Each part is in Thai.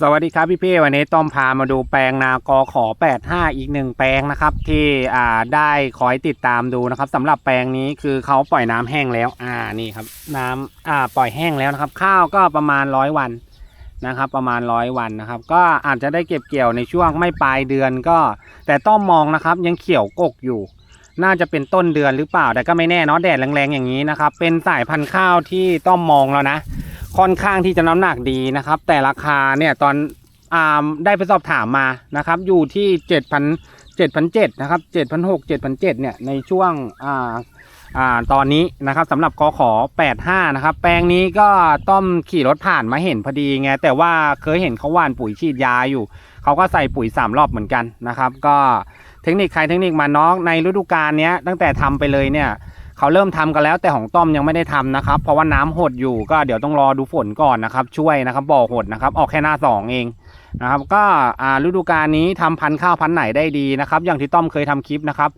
สวัสดีครับพี่พี่วันนี้ต้อมพามาดูแปลงนากอขอ 85 อีกหนึ่งแปลงนะครับที่อ่าได้คอยติดตามดูนะครับสำหรับแปลงนี้คือเขาปล่อยน้ำแห้งแล้ว อ่านี่ครับ น้ำอ่าปล่อยแห้งแล้วนะครับ ข้าวก็ประมาณร้อยวันนะครับ ประมาณร้อยวันนะครับ ก็อาจจะได้เก็บเกี่ยวในช่วงไม่ปลายเดือนก็ แต่ต้อมมองนะครับยังเขียวกกอยู่ น่าจะเป็นต้นเดือนหรือเปล่าแต่ก็ไม่แน่เนาะแดดแรงๆอย่างนี้นะครับเป็นสายพันธุ์ข้าวที่ต้อมมองแล้วนะ ค่อนข้างที่จะน้ำหนักดีนะครับ แต่ราคาเนี่ยตอนอ่าได้ไปสอบถามมานะครับ อยู่ที่เจ็ดพันเจ็ดพันเจ็ดนะครับเจ็ดพันหกเจ็ดพันเจ็ดเนี่ยในช่วงอ่าอ่าตอนนี้นะครับสำหรับกขอแปดห้านะครับ แปลงนี้ก็ต้อมขี่รถผ่านมาเห็นพอดีไงแต่ว่าเคยเห็นเขาหว่านปุ๋ยฉีดยาอยู่ เขาก็ใส่ปุ๋ยสามรอบเหมือนกันนะครับ ก็เทคนิคใครเทคนิคมันเนาะในฤดูกาลนี้ตั้งแต่ทำไปเลยเนี่ย เขาเริ่มทำกันแล้วแต่ของต้อมยังไม่ได้ทำนะครับ เพราะว่าน้ำหดอยู่ก็เดี๋ยวต้องรอดูฝนก่อนนะครับ ช่วยนะครับบ่อหดนะครับ ออกแค่หน้าสองเองนะครับ ก็ฤดูกาลนี้ทำพันธุ์ข้าวพันธุ์ไหนได้ดีนะครับ อย่างที่ต้อมเคยทำคลิปนะครับ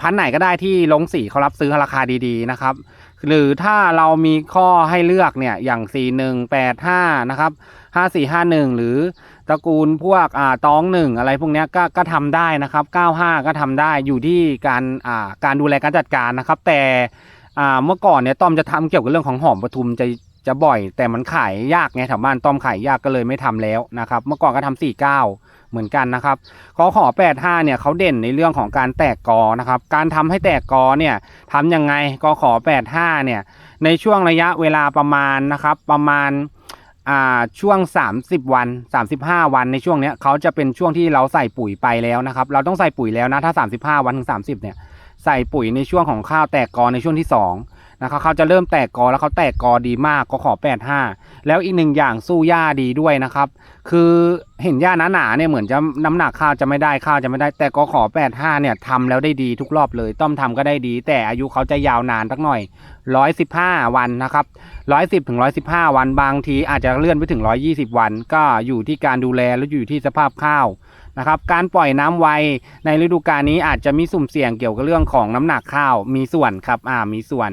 พันธุ์ไหนก็ได้ที่ลงสีเขารับซื้อราคาดีๆนะครับ หรือถ้าเรามีข้อให้เลือกเนี่ยอย่าง 4 1 8 5 นะครับ 5 4 5 1 หรือ ตระกูลพวกอ่าตองหนึ่งอะไรพวกเนี้ยก็ก็ทำได้นะครับ 95 ก็ทำได้อยู่ที่การอ่าการดูแลการจัดการนะครับ แต่อ่าเมื่อก่อนเนี่ยต้อมจะทำเกี่ยวกับเรื่องของหอมปทุมจะจะบ่อย แต่มันขายยากไงแถวบ้านต้อมขายยากก็เลยไม่ทำแล้วนะครับ เมื่อก่อนก็ทำ49 เหมือนกันนะครับขอขอ85เนี่ยเขาเด่นในเรื่องของการแตกกอนะครับ การทำให้แตกกอเนี่ยทำยังไงกอขอ85เนี่ยในช่วงระยะเวลาประมาณนะครับประมาณ อ่าช่วง 30 วัน 35 วันในช่วงเนี้ยเขาจะเป็นช่วงที่เราใส่ปุ๋ยไปแล้วนะครับ เราต้องใส่ปุ๋ยแล้วนะถ้า 35 วันถึง 30 เนี่ยใส่ปุ๋ยในช่วงของข้าวแตกกอในช่วงที่ 2 นะครับเขาจะเริ่มแตกกอแล้วเขาแตกกอดีมากก็ขอ 85 แล้วอีกหนึ่งอย่างสู้หญ้าดีด้วยนะครับ คือเห็นหญ้าหนาๆเนี่ยเหมือนจะน้ำหนักข้าวจะไม่ได้ข้าวจะไม่ได้ แต่ก็ขอ 85 เนี่ยทำแล้วได้ดีทุกรอบเลย ต้อมทำก็ได้ดี แต่อายุเขาจะยาวนานสักหน่อย 115 วันนะครับ 110ถึง115 วันบางทีอาจจะเลื่อนไปถึง 120 วัน ก็อยู่ที่การดูแลและอยู่ที่สภาพข้าวนะครับการปล่อยน้ำไวในฤดูกาลนี้อาจจะมีสุ่มเสี่ยงเกี่ยวกับเรื่องของน้ำหนักข้าวมีส่วนครับอ่ามีส่วน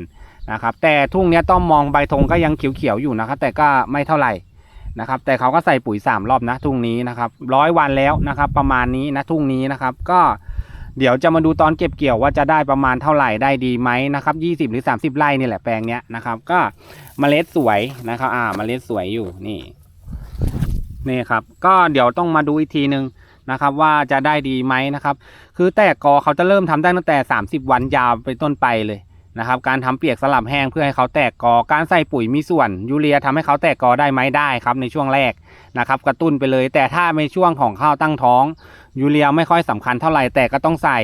นะครับ แต่ทุ่งเนี้ยต้อมมองใบธงก็ยังเขียวๆอยู่นะครับ แต่ก็ไม่เท่าไหร่นะครับ แต่เขาก็ใส่ปุ๋ยสามรอบนะทุ่งนี้นะครับร้อยวันแล้วนะครับ ประมาณนี้นะทุ่งนี้นะครับ ก็เดี๋ยวจะมาดูตอนเก็บเกี่ยวว่าจะได้ประมาณเท่าไหร่ได้ดีไหมนะครับยี่สิบหรือสามสิบไร่นี่แหละแปลงเนี้ยนะครับ ก็เมล็ดสวยนะครับ อ่าเมล็ดสวยอยู่นี่นี่ครับ ก็เดี๋ยวต้องมาดูอีกทีนึงนะครับ ว่าจะได้ดีไหมนะครับ คือแตกกอเขาจะเริ่มทำได้ตั้งแต่ 30 วันยาวไปต้นไปเลย นะครับ การทำเปียกสลับแห้งเพื่อให้เขาแตกกอ การใส่ปุ๋ยมีส่วน ยูเรียทำให้เขาแตกกอได้ไหมได้ครับในช่วงแรกนะครับ กระตุ้นไปเลย แต่ถ้าในช่วงของข้าวตั้งท้อง ยูเรียไม่ค่อยสำคัญเท่าไหร่แต่ก็ต้องใส่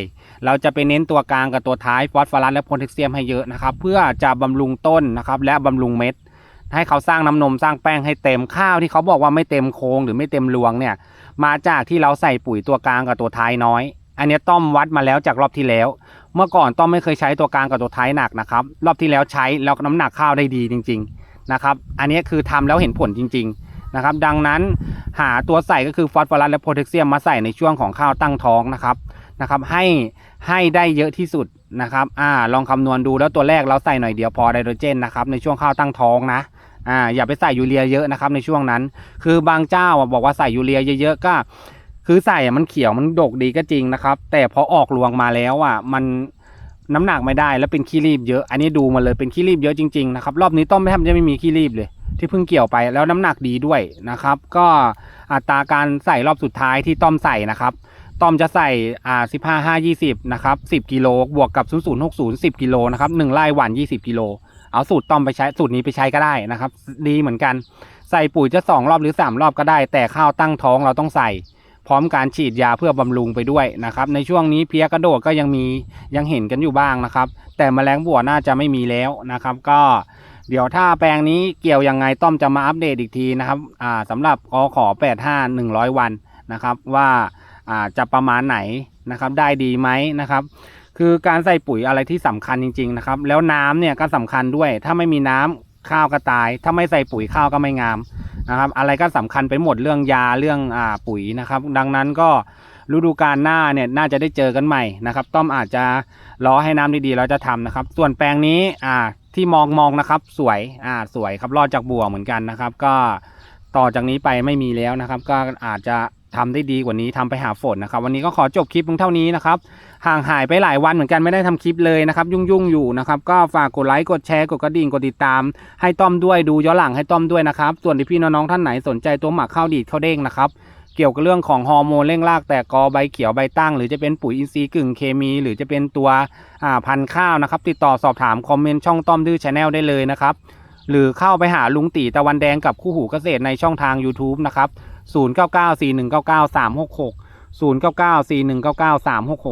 เราจะไปเน้นตัวกลางกับตัวท้ายฟอสฟอรัสและโพแทสเซียมให้เยอะนะครับ เพื่อจะบำรุงต้นนะครับ และบำรุงเม็ดให้เขาสร้างน้ำนมสร้างแป้งให้เต็มข้าวที่เขาบอกว่าไม่เต็มโครงหรือไม่เต็มรวงเนี่ยมาจากที่เราใส่ปุ๋ยตัวกลางกับตัวท้ายน้อย อันนี้ต้อมวัดมาแล้วจากรอบที่แล้ว เมื่อก่อนต้อมไม่เคยใช้ตัวกลางกับตัวท้ายหนักนะครับรอบที่แล้วใช้แล้วน้ำหนักข้าวได้ดีจริง ๆนะครับ อันนี้คือทำแล้วเห็นผลจริง ๆนะครับ ดังนั้นหาตัวใส่ก็คือฟอสฟอรัสและโพแทสเซียมมาใส่ในช่วงของข้าวตั้งท้องนะครับนะครับ ให้ให้ได้เยอะที่สุดนะครับอ่าลองคำนวณดูแล้วตัวแรกเราใส่หน่อยเดียวพอไดโตรเจนนะครับในช่วงข้าวตั้งท้องนะอ่าอย่าไปใส่ยูเรียเยอะนะครับในช่วงนั้น คือบางเจ้าบอกว่าใส่ยูเรียเยอะๆก็ คือใส่อะมันเขียวมันดกดีก็จริงนะครับ แต่พอออกรวงมาแล้วอะมันน้ำหนักไม่ได้แล้วเป็นขี้รีบเยอะอันนี้ดูมาเลยเป็นขี้รีบเยอะจริงๆนะครับรอบนี้ต้อมไม่ทำจะไม่มีขี้รีบเลย ที่เพิ่งเกี่ยวไปแล้วน้ำหนักดีด้วยนะครับ ก็อัตราการใส่รอบสุดท้ายที่ต้อมใส่นะครับต้อมจะใส่อ่าสิบห้าห้ายี่สิบนะครับสิบกิโลบวกกับศูนย์ศูนย์หกศูนย์สิบกิโลนะครับหนึ่งไร่หวานยี่สิบกิโลเอาสูตรต้อมไปใช้สูตรนี้ไปใช้ก็ได้นะครับ ดีเหมือนกัน ใส่ปุ๋ยจะสองรอบหรือสามรอบก็ได้ แต่ข้าวตั้งท้องเราต้องใส่ พร้อมการฉีดยาเพื่อบำรุงไปด้วยนะครับ ในช่วงนี้เพี้ยกระโดดก็ยังมียังเห็นกันอยู่บ้างนะครับ แต่แมลงบัวน่าจะไม่มีแล้วนะครับ ก็เดี๋ยวถ้าแปลงนี้เกี่ยวยังไงต้อมจะมาอัปเดตอีกทีนะครับอ่าสำหรับกขอ85 100 วันนะครับว่าอ่าจะประมาณไหนนะครับ ได้ดีไหมนะครับคือการใส่ปุ๋ยอะไรที่สำคัญจริงๆนะครับ แล้วน้ำเนี่ยก็สำคัญด้วย ถ้าไม่มีน้ำข้าวก็ตาย ถ้าไม่ใส่ปุ๋ยข้าวก็ไม่งาม นะครับ อะไรก็สำคัญไปหมดเรื่องยาเรื่องอ่าปุ๋ยนะครับ ดังนั้นก็ฤดูกาลหน้าเนี่ยน่าจะได้เจอกันใหม่นะครับ ต้อมอาจจะรอให้น้ำดีๆเราจะทำนะครับ ส่วนแปลงนี้อ่าที่มองมองนะครับ สวยอ่าสวยครับรอดจากบัวเหมือนกันนะครับ ก็ต่อจากนี้ไปไม่มีแล้วนะครับ ก็อาจจะ ทำได้ดีกว่านี้ทำไปหาฝนนะครับ วันนี้ก็ขอจบคลิปเพียงเท่านี้นะครับ ห่างหายไปหลายวันเหมือนกันไม่ได้ทำคลิปเลยนะครับ ยุ่งๆอยู่นะครับ ก็ฝากกดไลค์กดแชร์กดกระดิ่งกดติดตาม ให้ต้อมด้วยดูย้อนหลังให้ต้อมด้วยนะครับ ส่วนที่พี่น้องๆท่านไหนสนใจตัวหมักข้าวดีดข้าวเด้งนะครับเกี่ยวกับเรื่องของฮอร์โมนเร่งรากแตกกอใบเขียวใบตั้ง หรือจะเป็นปุ๋ยอินทรีย์กึ่งเคมี หรือจะเป็นตัวพันธุ์ข้าวนะครับ ติดต่อสอบถามคอมเมนต์ช่องต้อมดื้อชาแนลได้เลยนะครับ หรือเข้าไปหาลุงตีตะวันแดงกับคู่หูเกษตรในช่องทาง YouTube นะครับ 0994199366 0994199366